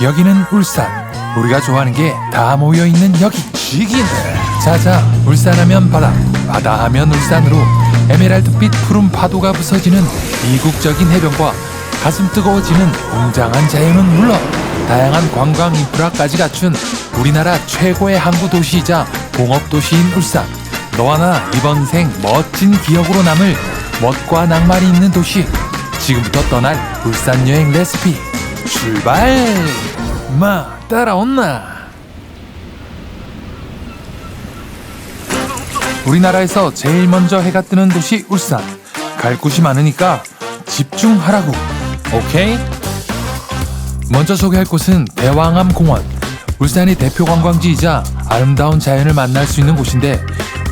여기는 울산. 우리가 좋아하는 게 다 모여 있는 여기. 지기네. 자자, 울산하면 바다, 바다하면 울산으로 에메랄드빛 푸른 파도가 부서지는 이국적인 해변과 가슴 뜨거워지는 웅장한 자연은 물론 다양한 관광 인프라까지 갖춘 우리나라 최고의 항구 도시이자 공업 도시인 울산. 너와 나 이번 생 멋진 기억으로 남을 멋과 낭만이 있는 도시. 지금부터 떠날 울산 여행 레시피 출발! 마 따라온나? 우리나라에서 제일 먼저 해가 뜨는 도시 울산. 갈 곳이 많으니까 집중하라고. 오케이? 먼저 소개할 곳은 대왕암 공원. 울산의 대표 관광지이자 아름다운 자연을 만날 수 있는 곳인데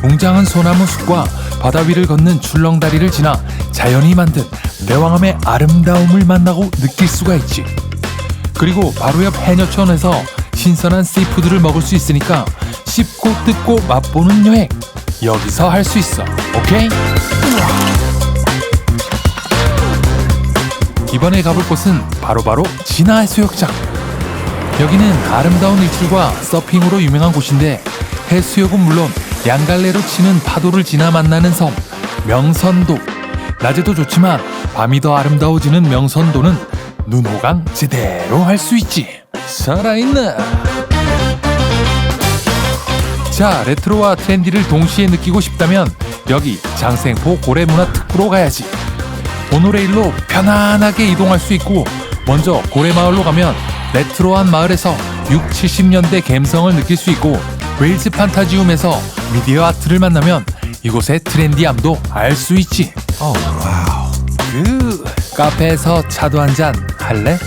웅장한 소나무 숲과 바다 위를 걷는 출렁다리를 지나 자연이 만든 대왕암의 아름다움을 만나고 느낄 수가 있지. 그리고 바로 옆 해녀촌에서 신선한 씨푸드를 먹을 수 있으니까 씹고 뜯고 맛보는 여행. 여기서 할 수 있어. 오케이? 이번에 가볼 곳은 바로바로 진화 해수욕장. 여기는 아름다운 일출과 서핑으로 유명한 곳인데 해수욕은 물론 양갈래로 치는 파도를 지나 만나는 섬 명선도. 낮에도 좋지만 밤이 더 아름다워지는 명선도는 눈 호강 제대로 할 수 있지. 살아있나 자 레트로와 트렌디를 동시에 느끼고 싶다면 여기 장생포 고래문화특구로 가야지. 모노레일로 편안하게 이동할 수 있고 먼저 고래마을로 가면 레트로한 마을에서 6, 70년대 감성을 느낄 수 있고 웨일즈 판타지움에서 미디어 아트를 만나면 이곳의 트렌디함도 알 수 있지. 어, 와우. 그 카페에서 차도 한 잔 할래?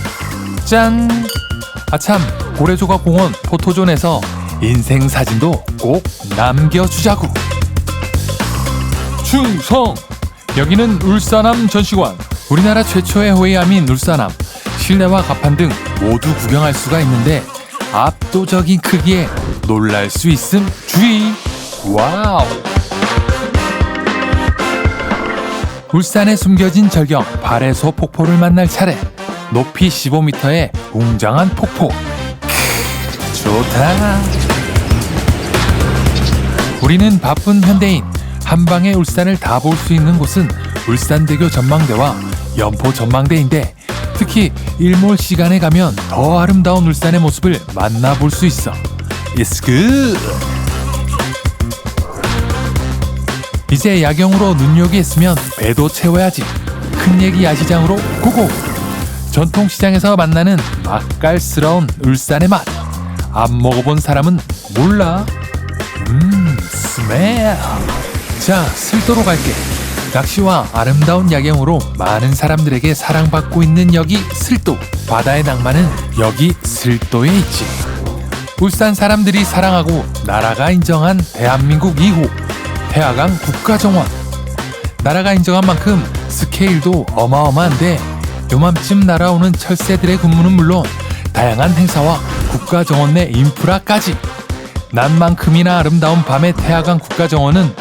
짠! 아참 고래조각 공원 포토존에서 인생 사진도 꼭 남겨주자고 충성! 여기는 울산암 전시관 우리나라 최초의 호위암인 울산암 실내와 가판 등 모두 구경할 수가 있는데 압도적인 크기에 놀랄 수 있음 주의 와우 울산에 숨겨진 절경 발해소 폭포를 만날 차례 높이 15m의 웅장한 폭포 크, 좋다 우리는 바쁜 현대인 한 방에 울산을 다 볼 수 있는 곳은 울산대교 전망대와 연포 전망대인데 특히 일몰 시간에 가면 더 아름다운 울산의 모습을 만나볼 수 있어 It's good 이제 야경으로 눈요기 했으면 배도 채워야지. 큰 얘기 야시장으로 고고. 전통시장에서 만나는 맛깔스러운 울산의 맛. 안 먹어본 사람은 몰라. 음, 스멜. 자, 슬도로 갈게. 낚시와 아름다운 야경으로 많은 사람들에게 사랑받고 있는 여기 슬도. 바다의 낭만은 여기 슬도에 있지. 울산 사람들이 사랑하고 나라가 인정한 대한민국 2호 태화강 국가정원 나라가 인정한 만큼 스케일도 어마어마한데 요맘쯤 날아오는 철새들의 근무는 물론 다양한 행사와 국가정원 내 인프라까지. 난만큼이나 아름다운 밤의 태화강 국가정원은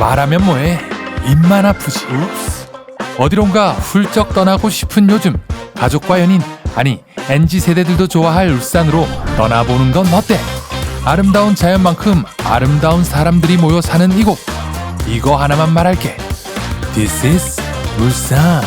말하면 뭐해? 입만 아프지. 어디론가 훌쩍 떠나고 싶은 요즘 가족과 연인 아니 NG 세대들도 좋아할 울산으로 떠나보는 건 어때? 아름다운 자연만큼 아름다운 사람들이 모여 사는 이곳. 이거 하나만 말할게. This is 울산